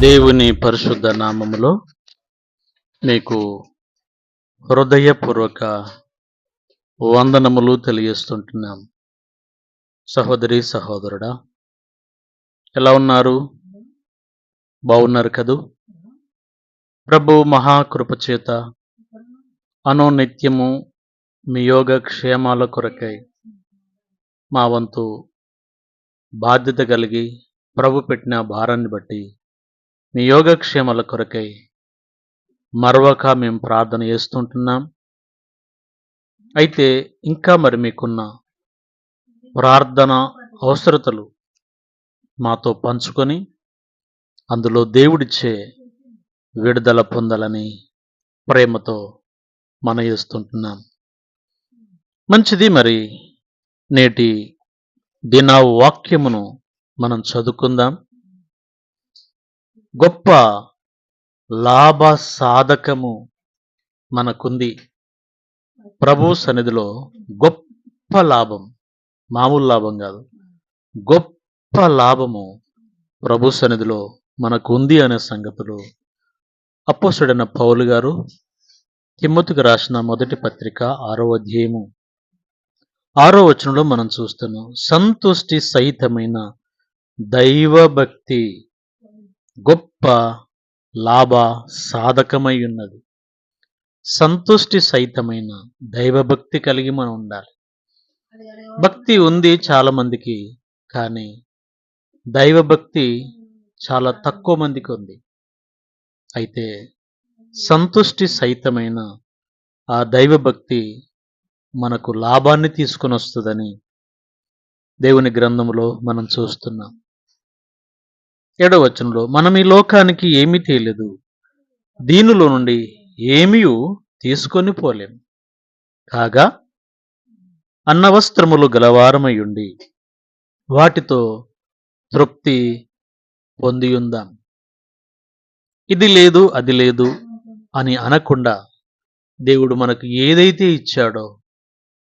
దేవుని పరిశుద్ధ నామములో మీకు హృదయపూర్వక వందనములు తెలియజేస్తుంటున్నాం. సహోదరి సహోదరుడా ఎలా ఉన్నారు? బాగున్నారు కదూ? ప్రభు మహాకృపచేత చేత మీ యోగ క్షేమాల కొరకై మా వంతు బాధ్యత కలిగి ప్రభు పెట్టిన భారాన్ని బట్టి మీ యోగక్షేమాల కొరకై మరవక మేము ప్రార్థన చేస్తుంటున్నాం. అయితే ఇంకా మరి మీకున్న ప్రార్థన అవసరతలు మాతో పంచుకొని అందులో దేవుడిచ్చే విడుదల పొందాలని ప్రేమతో మన చేస్తుంటున్నాం. మంచిది మరి నేటి దినా వాక్యమును మనం చదువుకుందాం. గొప్ప లాభ సాధకము మనకుంది. ప్రభు సన్నిధిలో గొప్ప లాభం మామూలు లాభం కాదు. గొప్ప లాభము ప్రభు సన్నిధిలో మనకు ఉంది అనే సంగతులు అపోసుడైన పౌలు గారు తిమ్మతికి రాసిన మొదటి పత్రిక ఆరో అధ్యాయము ఆరో వచనంలో మనం చూస్తున్నాం. సంతుష్టి సహితమైన దైవభక్తి గొప్ప లాభ సాధకమై ఉన్నది. సంతుష్టి సహితమైన దైవభక్తి కలిగి మనం ఉండాలి. భక్తి ఉంది చాలా మందికి కానీ దైవభక్తి చాలా తక్కువ మందికి ఉంది. అయితే సంతుష్టి సహితమైన ఆ దైవభక్తి మనకు లాభాన్ని తీసుకొని వస్తుందని దేవుని గ్రంథంలో మనం చూస్తున్నాం. ఏడవ వచనంలో మనం ఈ లోకానికి ఏమీ తేలేదు. దీనిలో నుండి ఏమీ తీసుకొని పోలేం. కాగా అన్నవస్త్రములు గలవారమై ఉండి వాటితో తృప్తి పొందియుందాం. ఇది లేదు అది లేదు అని అనకుండా దేవుడు మనకు ఏదైతే ఇచ్చాడో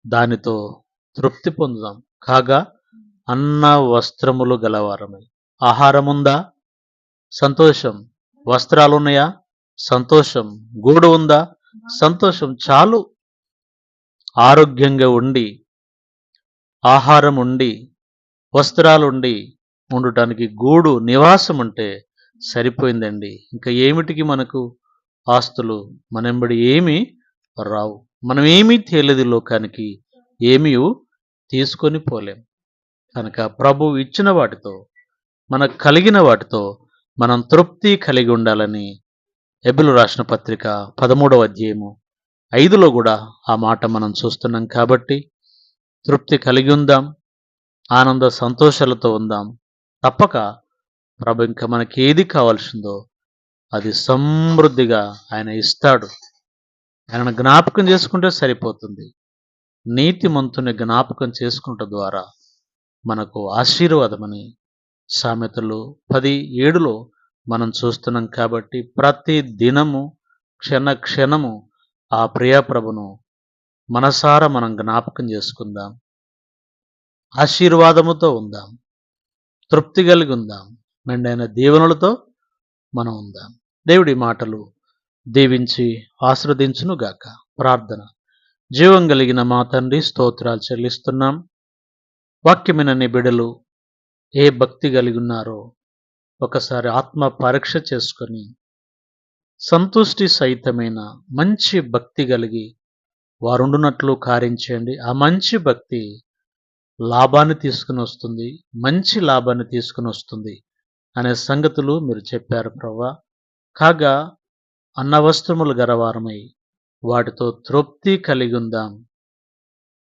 దానితో తృప్తి పొందుదాం. కాగా అన్న వస్త్రములు గలవారమై ఆహారం ఉందా సంతోషం. వస్త్రాలు ఉన్నాయా సంతోషం. గూడు ఉందా సంతోషం. చాలు. ఆరోగ్యంగా ఉండి ఆహారం ఉండి వస్త్రాలు ఉండి ఉండటానికి గూడు నివాసం ఉంటే సరిపోయిందండి. ఇంకా ఏమిటికి మనకు ఆస్తులు? మనెంబడి ఏమీ రావు. మనం ఏమీ తేలేదు లోకానికి ఏమీ తీసుకొని పోలేం. కనుక ప్రభు ఇచ్చిన వాటితో మనకు కలిగిన వాటితో మనం తృప్తి కలిగి ఉండాలని ఎబిలు రాసిన పత్రిక పదమూడవ అధ్యాయము ఐదులో కూడా ఆ మాట మనం చూస్తున్నాం కాబట్టి తృప్తి కలిగి ఉందాం ఆనంద సంతోషాలతో ఉందాం. తప్పక ప్రభు ఇంకా మనకి ఏది కావాల్సిందో అది సమృద్ధిగా ఆయన ఇస్తాడు. ఆయన జ్ఞాపకం చేసుకుంటే సరిపోతుంది. నీతిమంతుని జ్ఞాపకం చేసుకుంట ద్వారా మనకు ఆశీర్వాదమని సామెతలు పది ఏడులో మనం చూస్తున్నాం కాబట్టి ప్రతి దినము క్షణ క్షణము ఆ ప్రియాప్రభును మనసారా మనం జ్ఞాపకం చేసుకుందాం. ఆశీర్వాదముతో ఉందాం. తృప్తి కలిగి ఉందాం. మెండైన దీవెనలతో మనం ఉందాం. దేవుడి మాటలు దీవించి ఆశ్రదించునుగాక ప్రార్థన. జీవం కలిగిన మా తండ్రి స్తోత్రాలు చెల్లిస్తున్నాం. వాక్యమైన బిడలు ఏ భక్తి కలిగి ఉన్నారో ఒకసారి ఆత్మ పరీక్ష చేసుకొని సంతుష్టి సహితమైన మంచి భక్తి కలిగి వారుండునట్లు కారించండి ఆ మంచి భక్తి లాభాన్ని తీసుకుని వస్తుంది మంచి లాభాన్ని తీసుకుని వస్తుంది అనే సంగతులు మీరు చెప్పారు ప్రవ్వా. కాగా అన్నవస్త్రములు గరవారమై వాటితో తృప్తి కలిగి ఉందాం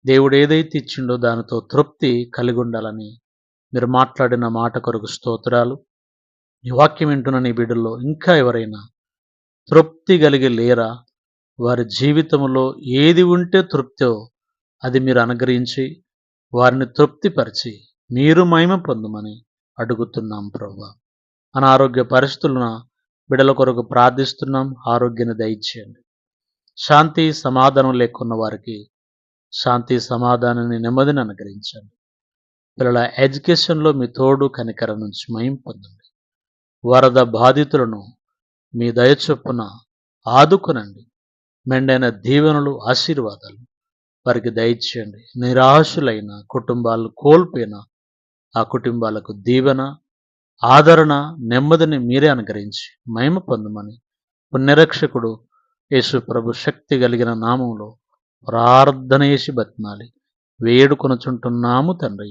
దేవుడు ఏదైతే ఇచ్చిండో దానితో తృప్తి కలిగి ఉండాలని మీరు మాట్లాడిన మాట కొరకు స్తోత్రాలు. ఈ వాక్యం వింటున్న నీ బిడ్డల్లో ఇంకా ఎవరైనా తృప్తి కలిగి లేరా? వారి జీవితంలో ఏది ఉంటే తృప్తో అది మీరు అనుగ్రహించి వారిని తృప్తిపరిచి మీరు మహిమ పొందమని అడుగుతున్నాం ప్రభు. అనారోగ్య పరిస్థితులను బిడల కొరకు ప్రార్థిస్తున్నాం. ఆరోగ్యాన్ని దయచేయండి. శాంతి సమాధానం లేకున్న వారికి శాంతి సమాధానాన్ని నెమ్మదిని అనుగ్రహించండి. పిల్లల ఎడ్యుకేషన్లో మీ తోడు కనికర నుంచి మయం పొందండి. వరద బాధితులను మీ దయచొప్పున ఆదుకునండి. మెండైన దీవెనలు ఆశీర్వాదాలు వారికి దయచేయండి. నిరాశులైన కుటుంబాలు కోల్పోయిన ఆ కుటుంబాలకు దీవెన ఆదరణ నెమ్మదిని మీరే అనుగ్రహించి మహిమ పొందమని పుణ్యరక్షకుడు యేసు ప్రభు శక్తి కలిగిన నామంలో ప్రార్థన చేసి బతిమాలి. వేడుకొనుచుంటున్నాము తండ్రి.